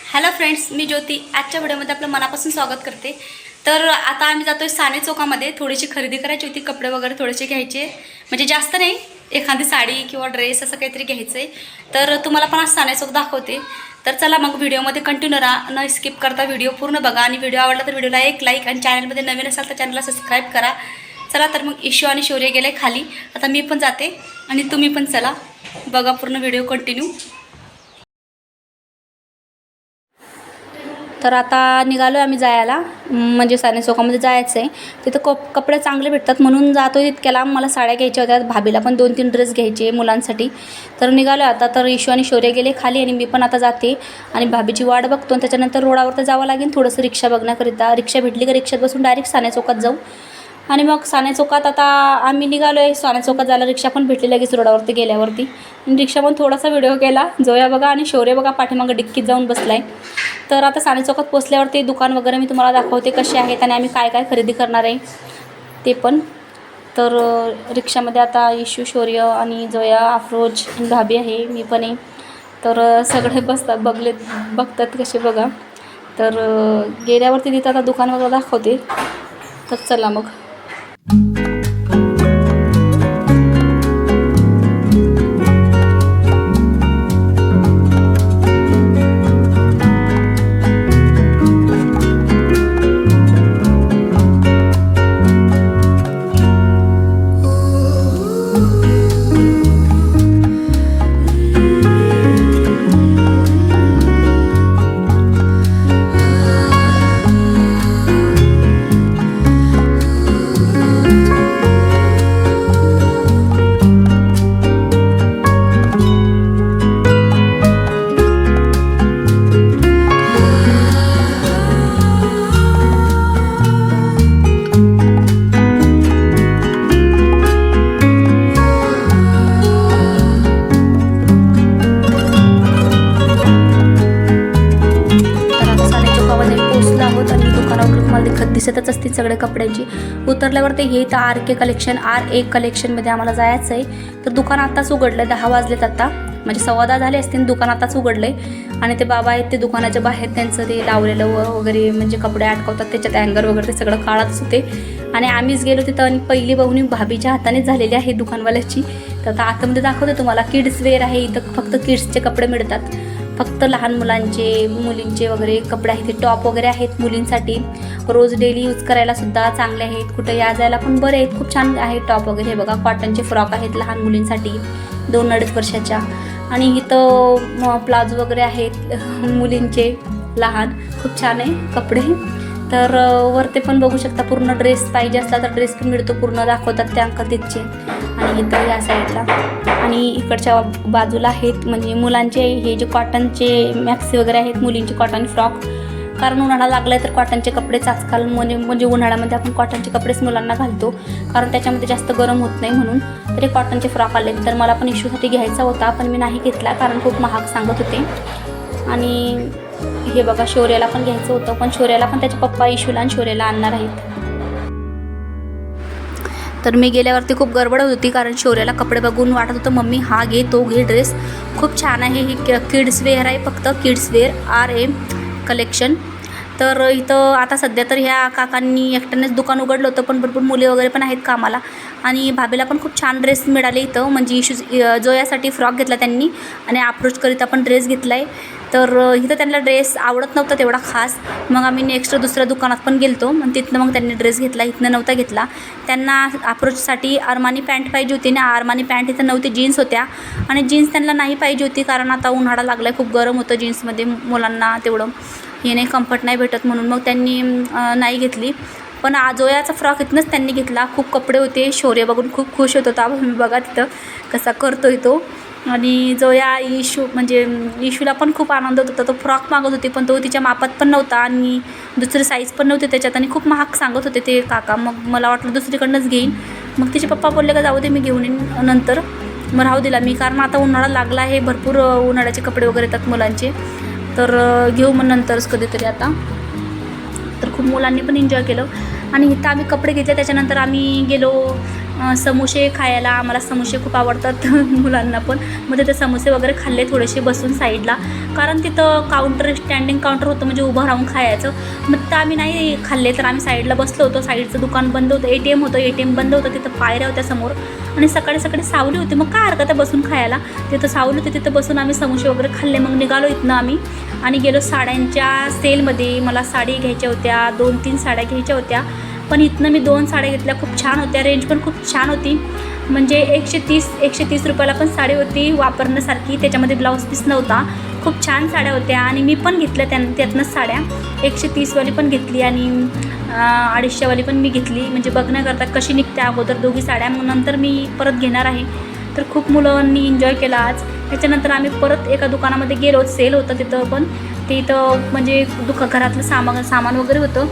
Hello friends मी ज्योती. आजच्या व्हिडिओमध्ये आपलं मनापासून स्वागत करते. तर आता आम्ही जातो आहे साने चौकामध्ये. थोडीशी खरेदी करायची होती कपडे वगैरे थोडेसे घ्यायचे. म्हणजे जास्त नाही एखादी साडी किंवा ड्रेस असं काहीतरी घ्यायचं आहे तर तुम्हाला पण आज साने चौक दाखवते. तर चला मग व्हिडिओमध्ये कंटिन्यू राहा. न स्किप करता व्हिडिओ पूर्ण बघा. आणि व्हिडिओ आवडला तर व्हिडिओला एक लाईक आणि चॅनलमध्ये नवीन असाल तर चॅनलला सबस्क्राईब करा. चला तर मग इशू आणि शौर्य गेले खाली. आता मी पण जाते आणि तुम्ही पण चला. बघा पूर्ण व्हिडिओ कंटिन्यू तर आता निघालो आहे आम्ही जायला. म्हणजे साने चौकामध्ये जायचं आहे तिथं कप कपडे चांगले भेटतात म्हणून जातो तितक्या लांब मला साड्या घ्यायच्या होत्या. भाभीला पण दोन तीन ड्रेस घ्यायचे मुलांसाठी. तर निघालो आता. तर ईशू आणि शौर्य गेले खाली आणि मी पण आता जाते. आणि भाभीची वाट बघतो आणि त्याच्यानंतर रोडावर तर जावं लागेल. थोडंसं रिक्षा बघण्याकरिता. रिक्षा भेटली का रिक्षात बसून डायरेक्ट साने चौकात जाऊ. आणि मग साने चौकात आता आम्ही निघालो आहे साने चौकात जायला रिक्षा पण भेटली लगेच रोडावरती गेल्यावरती. रिक्षा पण थोडासा व्हिडिओ केला. जोया बघा आणि शौर्य बघा पाठीमागं डिक्कीत जाऊन बसला आहे तर आता साने चौकात पोचल्यावरती दुकान वगैरे मी तुम्हाला दाखवते कसे आहेत आणि आम्ही काय काय खरेदी करणार आहे. ते पण. तर रिक्षामध्ये आता इशू शौर्य आणि जोया अफरोज भाभी आहे. मी पण आहे. तर सगळे बसतात बघले बघतात कसे बघा. तर गेल्यावरती तिथं आता दुकान वगैरे दाखवते. तर चला मग. दिसतच सगळे कपड्यांची. उतरल्यावर ते हे तर R K collection R A कलेक्शनमध्ये आम्हाला जायचं आहे तर दुकान आत्ताच उघडलं दहा वाजलेत आता. म्हणजे सव्वा दहा झाले असतील दुकान आताच उघडलं आहे आणि ते बाबा आहेत ते दुकानाच्या बाहेर त्यांचं ते लावलेलं व वगैरे म्हणजे कपडे अटकवतात त्याच्यात अँगर वगैरे ते सगळं काढतच होते. आणि आम्हीच गेलो तिथं आणि पहिली बहुनी भाभीच्या हाताने झालेली आहे दुकानवाल्याची. तर आता आतमध्ये दाखवते तुम्हाला किड्स वेअर आहे इथं फक्त किड्सचे कपडे मिळतात. फक्त लहान मुलांचे मुलींचे वगैरे कपडे आहेत ते टॉप वगैरे आहेत मुलींसाठी. रोज डेली यूज करायला सुद्धा चांगले आहेत. कुठं या जायला पण बरे आहेत. खूप छान आहेत टॉप वगैरे. हे बघा कॉटनचे फ्रॉक आहेत लहान मुलींसाठी दोन अडीच वर्षाच्या. आणि इथं प्लाझो वगैरे आहेत मुलींचे लहान. खूप छान आहे कपडे. तर वरती पण बघू शकता पूर्ण ड्रेस पाहिजे असला तर ड्रेस पण मिळतो. पूर्ण दाखवतात त्या अंक तिथचे आणि इथं या साईडला. आणि इकडच्या बाजूला आहेत म्हणजे मुलांचे हे जे कॉटनचे मॅक्सी वगैरे आहेत मुलींचे कॉटन फ्रॉक कारण उन्हाळा लागला आहे तर कॉटनचे कपडेच आजकाल म्हणजे म्हणजे उन्हाळ्यामध्ये आपण कॉटनचे कपडेच मुलांना घालतो. कारण त्याच्यामध्ये जास्त गरम होत नाही म्हणून. तरी कॉटनचे फ्रॉक आले तर मला पण इश्यूसाठी घ्यायचा होता पण मी नाही घेतला कारण खूप महाग सांगत होते. आणि हे बघा शौर्याला पण घ्यायचं होतं पण शौर्याला पण त्याचे पप्पा इशूला आणि शौर्याला आणणार आहेत. तर मी गेल्यावरती खूप गडबड होती कारण शौर्याला कपडे बघून वाटत होतं मम्मी हा घे तो घे ड्रेस खूप छान आहे ही किड्स वेअर आहे फक्त kids wear R M collection तर इथं आता सध्या तर ह्या काकांनी एकट्यानेच दुकान उघडलं होतं पण भरपूर मुले वगैरे पण आहेत कामाला. आणि भाभीला पण खूप छान ड्रेस मिळाले इथं. म्हणजे इशू जोयासाठी फ्रॉक घेतला त्यांनी आणि अप्रोचकरिता पण ड्रेस घेतला आहे तर इथं त्यांना ड्रेस आवडत नव्हता तेवढा खास. मग आम्ही नेक्स्ट दुसऱ्या दुकानात पण गेलतो. मग तिथनं मग त्यांनी ड्रेस घेतला इथनं नव्हता घेतला. त्यांना अप्रोचसाठी अरमानी पॅन्ट पाहिजे होती ना अरमानी पॅन्ट इथं नव्हती जीन्स होत्या. आणि जीन्स त्यांना नाही पाहिजे होती कारण आता उन्हाळा लागला आहे खूप गरम होतं जीन्समध्ये मुलांना तेवढं. हे नाही कम्फर्ट नाही भेटत म्हणून मग त्यांनी नाही घेतली. पण आजोयाचा फ्रॉक इथनंच त्यांनी घेतला. खूप कपडे होते शौर्य बघून खूप खुश होत होता. मी बघा तिथं कसा करतोय तो. आणि जो या इशू म्हणजे इशूला पण खूप आनंद होत होता. तो फ्रॉक मागत होते पण तो तिच्या मापात पण नव्हता आणि दुसरी साईज पण नव्हती त्याच्यात आणि खूप महाग सांगत होते ते काका. मग मला वाटलं दुसरीकडनंच घेईन. मग तिचे पप्पा बोलले का जाऊ दे मी घेऊन येईन नंतर. मग राहू दिला मी कारण आता उन्हाळा लागला आहे भरपूर उन्हाळ्याचे कपडे वगैरे येतात मुलांचे. तर घेऊ मग नंतरच कधीतरी आता. तर खूप मुलांनी पण एन्जॉय केलं. आणि इथं आम्ही कपडे घेतले त्याच्यानंतर आम्ही गेलो समोसे खायला आम्हाला समोसे खूप आवडतात मुलांना पण. मग तिथे समोसे वगैरे खाल्ले थोडेसे बसून साईडला. कारण तिथं काउंटर स्टँडिंग काउंटर होतं म्हणजे उभं राहून खायचं. मग तर आम्ही नाही खाल्ले तर आम्ही साईडला बसलो होतो. साईडचं दुकान बंद होतं ए टी एम होतं. ए टी एम बंद होतं तिथं पायऱ्या होत्या समोर. आणि सकाळी सकाळी सावली होती. मग काय हरकत आहे बसून खायला? तिथं सावली होती तिथं बसून आम्ही समोसे वगैरे खाल्ले. मग निघालो इथनं आम्ही. आणि गेलो साड्यांच्या सेलमध्ये मला साडी घ्यायच्या होत्या दोन तीन साड्या घ्यायच्या होत्या. पण इथनं मी दोन साड्या घेतल्या. खूप छान होत्या. रेंज पण खूप छान होती. म्हणजे एकशे तीस एकशे तीस रुपयाला पण साडी होती वापरण्यासारखी. त्याच्यामध्ये ब्लाऊज पीस नव्हता. खूप छान साड्या होत्या आणि मी पण घेतल्या त्या त्यातनंच साड्या. एकशे तीसवाली पण घेतली आणि अडीचशेवाली पण मी घेतली. म्हणजे बघण्याकरता कशी निघते अगोदर दोघी साड्या. मग नंतर मी परत घेणार आहे. तर खूप मुलांनी एन्जॉय केला आज. त्याच्यानंतर आम्ही परत एका दुकानामध्ये गेलो. सेल होतं तिथं पण. तिथं म्हणजे दुका घरातलं सामान सामान वगैरे होतं.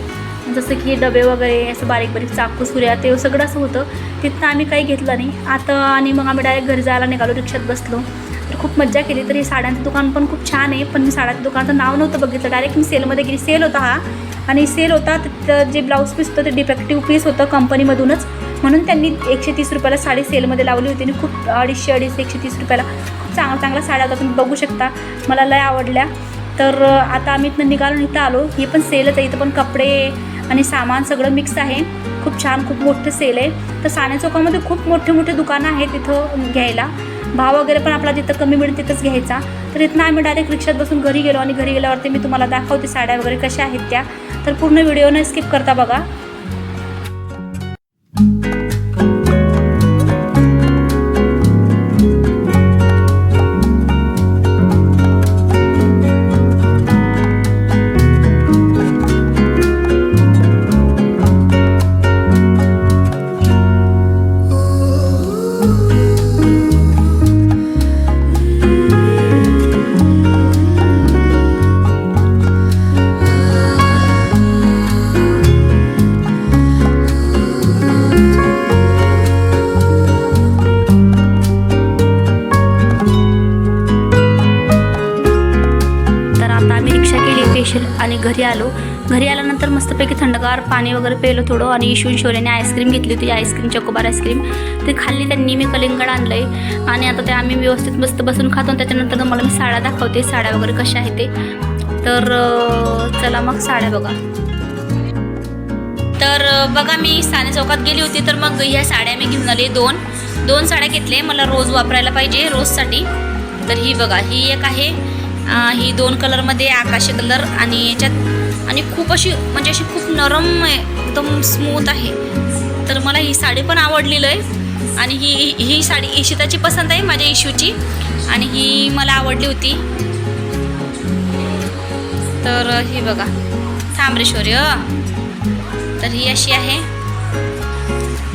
जसं की डबे वगैरे असं बारीक बारीक चाकू सुऱ्या ते सगळं असं होतं. तिथनं आम्ही काही घेतलं नाही. आता आणि मग आम्ही डायरेक्ट घरी जायला निघालो रिक्षात बसलो. तर खूप मज्जा केली. तर हे साड्यांचं दुकान पण खूप छान आहे. पण मी साड्यांचं दुकानाचं नाव नव्हतं बघितलं. डायरेक्ट मी सेलमध्ये गेली. सेल होता हा. आणि सेल होता तिथं जे ब्लाऊज पीस होतं ते डिफेक्टिव्ह पीस होतं कंपनीमधूनच म्हणून त्यांनी एकशे तीस रुपयाला साडी सेलमध्ये लावली होती. आणि खूप अडीचशे अडीचशे एकशे तीस रुपयाला खूप चांगल्या चांगला साड्या होता. तुम्ही बघू शकता. मला लय आवडल्या. तर आता आम्ही इथनं निघालो इथं आलो. हे पण सेलच आहे. इथं पण कपडे आणि सामान सगळं मिक्स आहे. खूप छान खूप मोठं सेल आहे. तर साने चौकामध्ये खूप मोठे मोठे दुकानं आहेत तिथं घ्यायला. भाव वगैरे पण आपला जिथं कमी मिळेल तिथंच घ्यायचा. तर इथनं आम्ही डायरेक्ट रिक्षात बसून घरी गेलो आणि घरी गेल्यावरती मी तुम्हाला दाखवते साड्या वगैरे कशा आहेत त्या. तर पूर्ण व्हिडिओ न स्किप करता बघा. स्पेशल आणि घरी आलो. घरी आल्यानंतर मस्तपैकी थंडगार पाणी वगैरे पेलो थोडं आणि इशून शोलेने आईस्क्रीम घेतली होती आईस्क्रीम चकोबार आईस्क्रीम ते खाल्ली त्यांनी मी कलिंगड आणलं आहे आणि आता ते आम्ही व्यवस्थित मस्त बसून खातो आणि त्याच्यानंतर मला मी साड्या दाखवते साड्या वगैरे कशा आहेत ते. तर चला मग साड्या बघा. तर बघा मी साने चौकात गेली होती तर मग ह्या साड्या मी घेऊन आले. दोन दोन साड्या घेतले मला रोज वापरायला पाहिजे रोजसाठी. तर ही बघा ही एक आहे. ही दोन कलरमध्ये आकाशी कलर आणि याच्यात आणि खूप अशी म्हणजे अशी खूप नरम आहे एकदम स्मूथ आहे. तर मला ही साडी पण आवडलेलं आहे. आणि ही ही साडी इशिताची पसंत आहे माझ्या इशूची. आणि ही मला आवडली होती. तर ही बघा थांबरेश्वरी तर ही अशी आहे.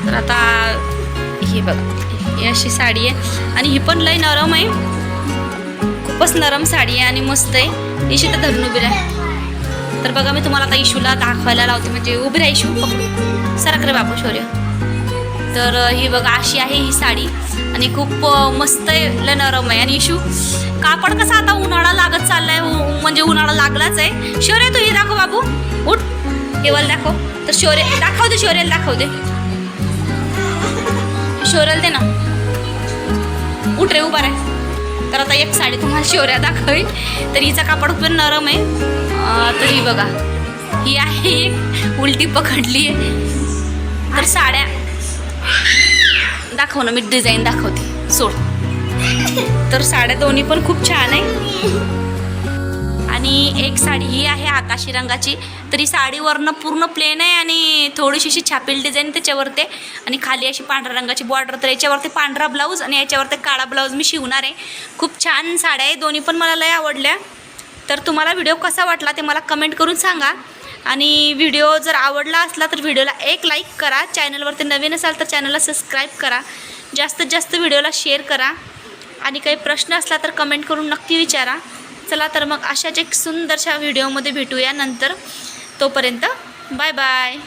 तर आता ही बघा ही अशी साडी आहे. आणि ही पण लय नरम आहे. खूपच नरम साडी आहे आणि मस्त आहे. इशू तर धरून उभी राह. तर बघा मी तुम्हाला आता इशूला दाखवायला लावते. म्हणजे उभी राहा इशू. सरक रे बापू शौर्य तर ही बघा अशी आहे ही साडी. आणि खूप मस्त आहे. लय नरम आहे. आणि इशू कापड कसा आता उन्हाळा लागत चाललाय. उ- म्हणजे उन्हाळा लागलाच आहे. शौर्य तू ही दाखव बाबू उठ. केवळ दाखव. तर शौर्य दाखव दे शौर्याला दाखव दे. शौर्याला दे ना. उठ रे उभा राह. तर आता एक साडी तुम्हाला शिवऱ्या दाखवी तर हिचा कापड पण नरम आहे. तर ही बघा. ही आहे एक उलटी पकडली आहे. तर साड्या. दाखव ना मी डिझाईन दाखवते. सोड. तर साड्या दोन्ही पण खूप छान आहे. साडी ही आहे आकाशी रंगाची. तर ही साडीवरनं पूर्ण प्लेन आहे आणि थोडीशी अशी छापील डिझाईन त्याच्यावरती आणि खाली अशी पांढऱ्या रंगाची बॉर्डर तर याच्यावरती पांढरा ब्लाऊज आणि याच्यावरती काळा ब्लाऊज मी शिवणार आहे. खूप छान साड्या आहे दोन्ही पण मला लय आवडल्या. तर तुम्हाला व्हिडिओ कसा वाटला ते मला कमेंट करून सांगा. आणि व्हिडिओ जर आवडला असला तर व्हिडिओला एक लाईक करा. चॅनलवरती नवीन असाल तर चॅनलला सबस्क्राईब करा. जास्तीत जास्त व्हिडिओला शेअर करा. आणि काही प्रश्न असला तर कमेंट करून नक्की विचारा. चला तर मग अशाच एक सुंदरशा व्हिडिओमध्ये भेटूया नंतर. तोपर्यंत बाय बाय.